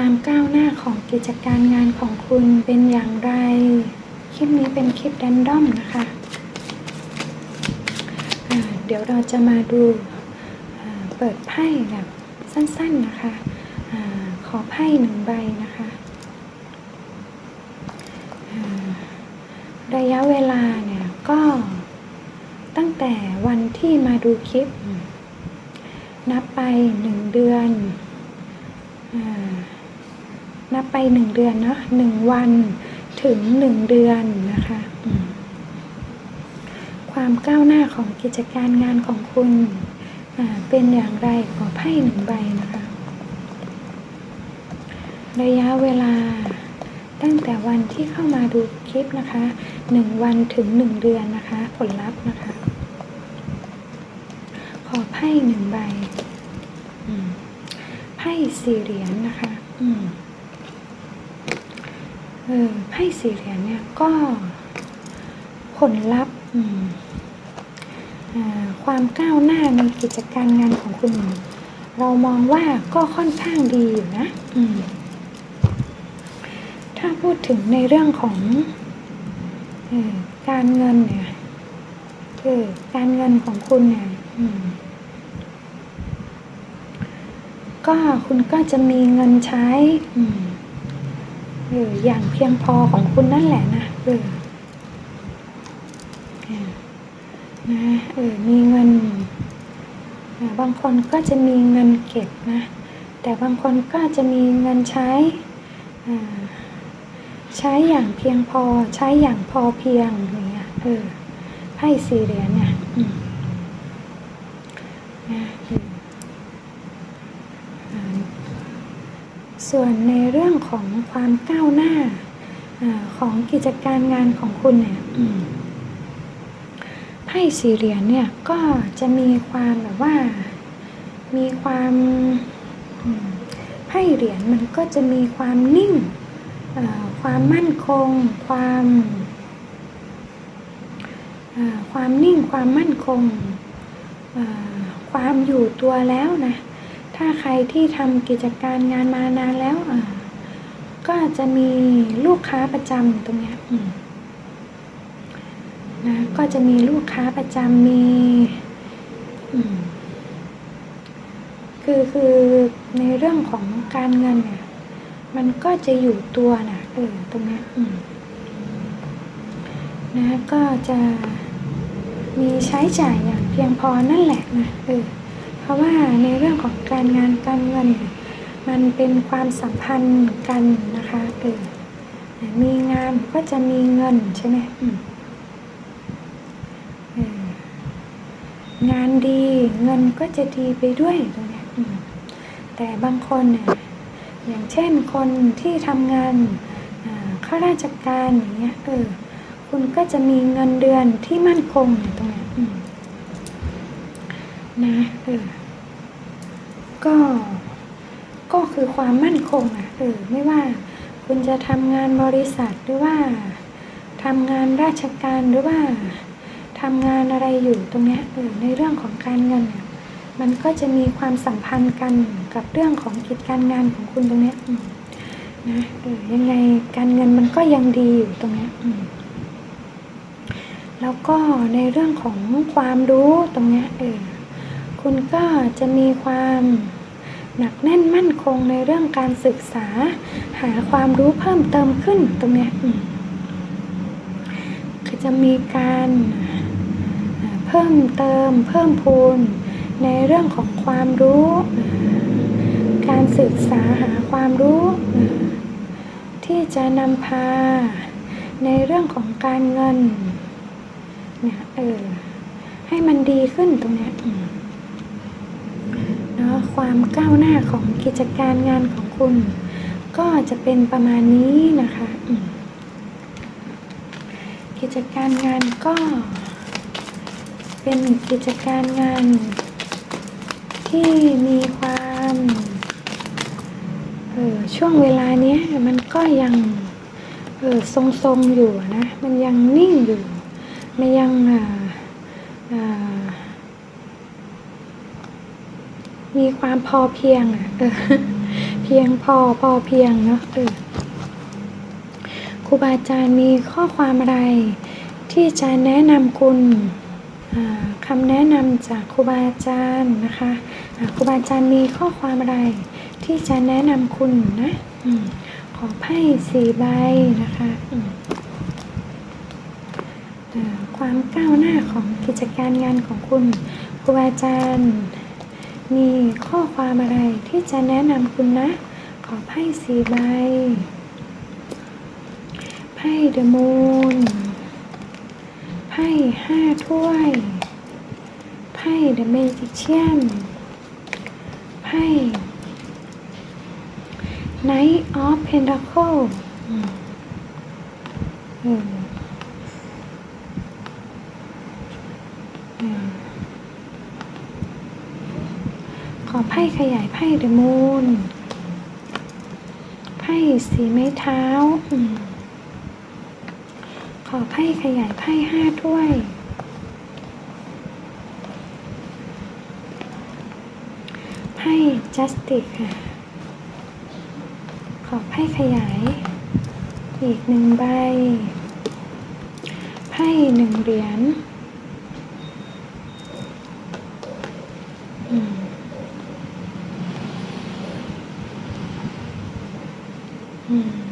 ความก้าวหน้าของกิจการงานของคุณเป็นอย่างไร คลิปนี้เป็นคลิปแรนดอมนะคะอ่าเดี๋ยวเราจะมาดูเปิดไพ่แบบสั้นๆนะคะอขอไพ่หนึ่งใบนะคะระยะเวลาเนี่ยก็ตั้งแต่วันที่มาดูคลิป นับไปหนึ่งเดือนอา นับไปหนึ่งเดือนเนาะหนึ่งวันถึงหนึ่งเดือนนะคะความก้าวหน้าของกิจการงานของคุณเป็นอย่างไรขอไพ่หนึ่งใบนะคะ ระยะเวลาตั้งแต่วันที่เข้ามาดูคลิปนะคะหนึ่งวันถึงหนึ่งเดือนนะคะ ผลลัพธ์นะคะ ขอไพ่หนึ่งใบไพ่สี่เหรียญนะคะ อืม ไพ่สี่เหรียญเนี่ยก็ผลลัพธ์ความก้าวหน้าในกิจการงานของคุณ เรามองว่าก็ค่อนข้างดีอยู่นะถ้าพูดถึงในเรื่องของออการเงินเนี่ยเออการเงินของคุณเนี่ยก็คุณก็จะมีเงินใช้ อืม เอออย่างเพียงพอของคุณนั่นแหละนะเออนะเออมีเงินบางคนก็จะมีเงินเก็บนะ แต่บางคนก็จะมีเงินใช้ใช้อย่างเพียงพอใช้อย่างพอเพียงอย่างเงี้ยเออไพ่สี่เหรียญเนี่ยอืมนะเอออ่า ส่วนในเรื่องของความก้าวหน้าอาของกิจการงานของคุณเนี่ยอืมไพ่สี่เหรียญเนี่ยก็จะมีความแบบว่า มีความอืมไพ่เหรียญมันก็จะมีความนิ่งเอ่อความมั่นคง ความเอ่อความนิ่งความมั่นคงเอ่อความอยู่ตัวแล้วนะ ถ้าใครที่ทำกิจการงานมานานแล้วอ่อก็จะมีลูกค้าประจำตรงเนี้ยนะก็จะมีลูกค้าประจำมีอืมคือคือในเรื่องของการเงินเนี่ย มันก็จะอยู่ตัวนะเออตรงเนี้ยอืมนะก็จะมีใช้จ่ายอย่างเพียงพอนั่นแหละนะเออ ราะว่าในเรื่องของการงานการเงิน มันเป็นความสัมพันธ์กันนะคะเออมีงานก็จะมีเงินใช่ไหมงานดีเงินก็จะดีไปด้วยตรงนี้แต่บางคนเนี่ยอย่างเช่นคนที่ทำงานข้าราชการอย่างเงี้ยเออคุณก็จะมีเงินเดือนที่มั่นคงอยู่ตรงนี้ นะเออก็ก็คือความมั่นคงอะเออไม่ว่าคุณจะทำงานบริษัทหรือว่าทำงานราชการหรือว่าทำงานอะไรอยู่ตรงเนี้ยเออในเรื่องของการเงินเนี่ยมันก็จะมีความสัมพันธ์กันกับเรื่องของกิจการงานของคุณตรงเนี้ยนะเออยังไงการเงินมันก็ยังดีอยู่ตรงเนี้ยแล้วก็ในเรื่องของความรู้ตรงเนี้ยเออ คุณก็จะมีความหนักแน่นมั่นคงในเรื่องการศึกษา หาความรู้เพิ่มเติมขึ้นตรงนี้คือจะมีการเพิ่มเติมเพิ่มพูนในเรื่องของความรู้ การศึกษาหาความรู้ ที่จะนำพาในเรื่องของการเงินเนี่ยเออให้มันดีขึ้นตรงนี้ ความก้าวหน้าของกิจการงานของคุณ ก็จะเป็นประมาณนี้นะคะ กิจการงานก็ เป็นกิจการงาน ที่มีความเออช่วงเวลาเนี้ยมันก็ยังเออทรงๆอยู่นะ มันยังนิ่งอยู่ มันยังอ่าอ่า มีความพอเพียงอะเออพียงพอพอเพียงเนาะเออครูบาอาจารย์มีข้อความอะไร ที่จะแนะนำคุณคำแนะนำจากครูบาอาจารย์นะคะครูบาอาจารย์มีข้อความอะไร ที่จะแนะนำคุณนะอขอไพ่สี่ใบนะคะความก้าวหน้าของกิจการงานของคุณครูบาอาจารย์ มีข้อความอะไรที่จะแนะนำคุณนะ ขอไพ่สีใบ ไพ่เดอะมูน ไพ่ห้าถ้วย ไพ่เดอะเมจิเชียน ไพ่ Knight of Pentacle อืมเออเออ ขอไพ่ขยายไพ่เดอะมูนไพ่สีไม้เท้าอขอไพ่ขยายไพ่ห้าถ้วย ไพ่จัสติกค่ะ ขอไพ่ขยาย อีกหนึ่งใบ ไพ่หนึ่งเหรียญอืม อืมอ่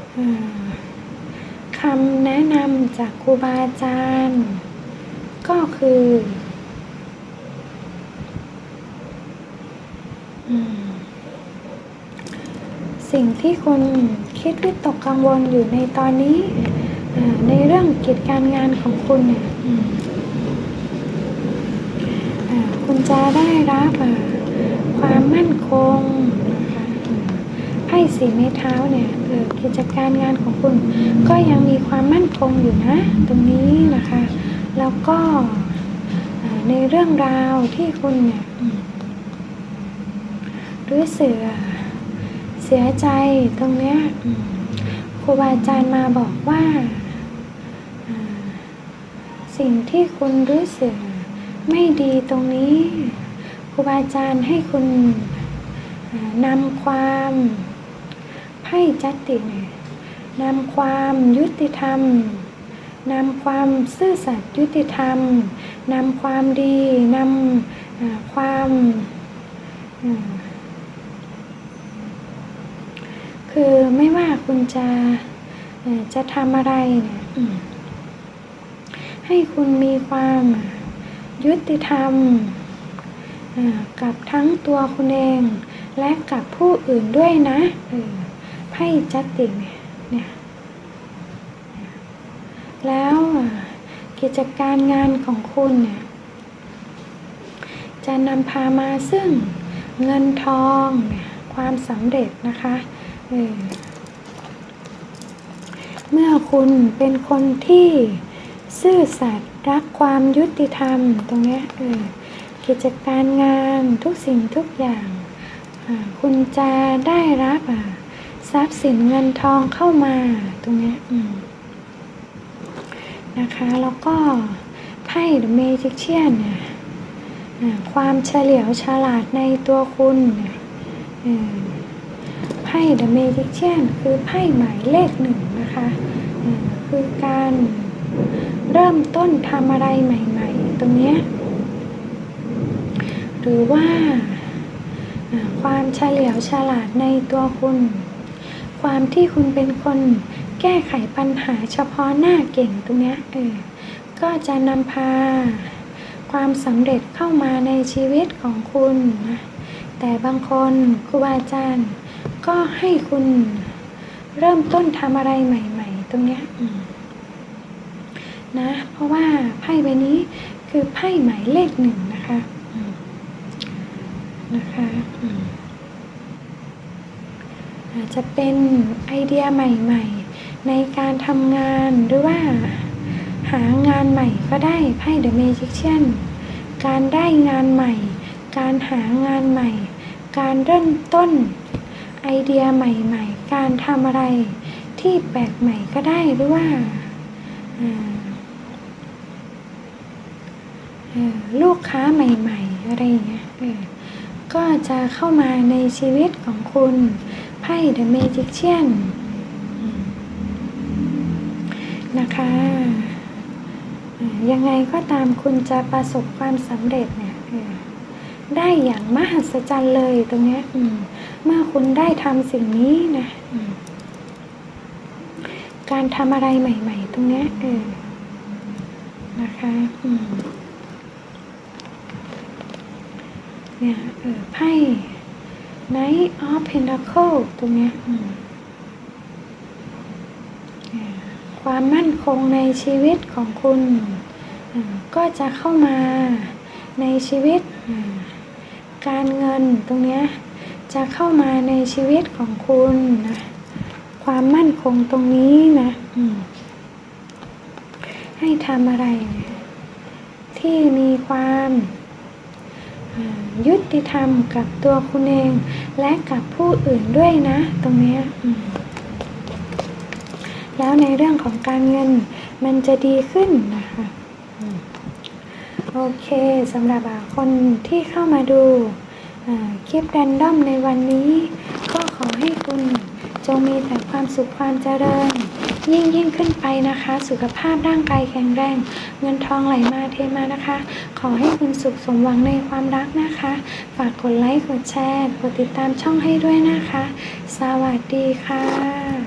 า คำแนะนำจากครูบาอาจารย์ ก็คืออสิ่งที่คุณคิดวิตกกังวลอยู่ในตอนนี้ ในเรื่องกิจการงานของคุณเนี่ยคุณจะได้รับความมั่นคง ไพ่สีไม้เท้าเนี่ยเออกิจการงานของคุณ ก็ยังมีความมั่นคงอยู่นะ ตรงนี้นะคะ แล้วก็ในเรื่องราวที่คุณเนี่ยรู้สึกอะเสียใจตรงเนี้ยครูบาอาจารย์มาบอกว่า สิ่งที่คุณรู้สึกไม่ดีตรงนี้ครูบาอาจารย์ให้คุณนำความ ไพ่จัตติเนี่ยนำความยุติธรรมนำความซื่อสัตย์ยุติธรรมนำความดีนำความคือไม่ว่าคุณจะจะทำอะไรเนี่ยให้คุณมีความยุติธรรมกับทั้งตัวคุณเอง และกับผู้อื่นด้วยนะ ไพ่จัตติเนี่ยเนี่ยแล้วกิจการงานของคุณเนี่ยจะนำพามาซึ่งเงินทองเนี่ยความสำเร็จนะคะเเมื่อคุณเป็นคนที่ซื่อสัตย์รักความยุติธรรมตรงนี้เออกิจการงานทุกสิ่งทุกอย่าง คุณจะได้รับอ่า ทรัพย์สินเงินทองเข้ามาตรงนี้นะคะ แล้วก็ไพ่เดอะเมจิเชียนเนี่ยความเฉลียวฉลาดในตัวคุณไพ่เดอะเมจิเชียนคือไพ่หมายเลขหนึ่งนะคะคือการเริ่มต้นทำอะไรใหม่ ๆ ตรงนี้ หรือว่าความเฉลียวฉลาดในตัวคุณ ความที่คุณเป็นคนแก้ไขปัญหาเฉพาะหน้าเก่งตรงนี้เออก็จะนำพาความสำเร็จเข้ามาในชีวิตของคุณนะแต่บางคนครูบาอาจารย์ ก็ให้คุณเริ่มต้นทำอะไรใหม่ ๆ ตรงนี้นะ เพราะว่าไพ่ใบนี้คือไพ่หมายเลขหนึ่งนะคะนะคะ อาจจะเป็นไอเดียใหม่ ๆ ในการทำงานหรือว่า หางานใหม่ก็ได้ไพ่เดอะเมจิเชียนการได้งานใหม่ การหางานใหม่ การเริ่มต้น ไอเดียใหม่ ๆ การทำอะไรที่แปลกใหม่ก็ได้หรือว่าลูกค้าใหม่ ๆ อะไรอย่างเงี้ยก็จะเข้ามาในชีวิตของคุณ ไพ่ The Magician อืมนะคะ ยังไงก็ตามคุณจะประสบความสำเร็จเนี่ยได้อย่างมหัศจรรย์เลยตรงนี้เมื่อคุณได้ทำสิ่งนี้นะการทำอะไรใหม่ ๆ ตรงนี้เออนะคะเนี่ยเออไพ่ Knight of Pentacle ตรงเนี้ยอืมเนี่ยความมั่นคงในชีวิตของคุณอ่าก็จะเข้ามาในชีวิตอ่าการเงินตรงเนี้ยจะเข้ามาในชีวิตของคุณนะความมั่นคงตรงนี้นะอืมให้ทำอะไรเนี่ยที่มีความ อ่ายุติธรรมกับตัวคุณเอง และกับผู้อื่นด้วยนะ ตรงนี้แล้วในเรื่องของการเงินมันจะดีขึ้นนะคะโอเคสำหรับคนที่เข้ามาดูคลิปแรนดอมในวันนี้ ก็ขอให้คุณจงมีแต่ความสุขความเจริญ ยิ่งยิ่งขึ้นไปนะคะ สุขภาพร่างกายแข็งแรง เงินทองไหลมาเทมานะคะ ขอให้คุณสุขสมหวังในความรักนะคะ ฝากกดไลค์กดแชร์ กดติดตามช่องให้ด้วยนะคะ สวัสดีค่ะ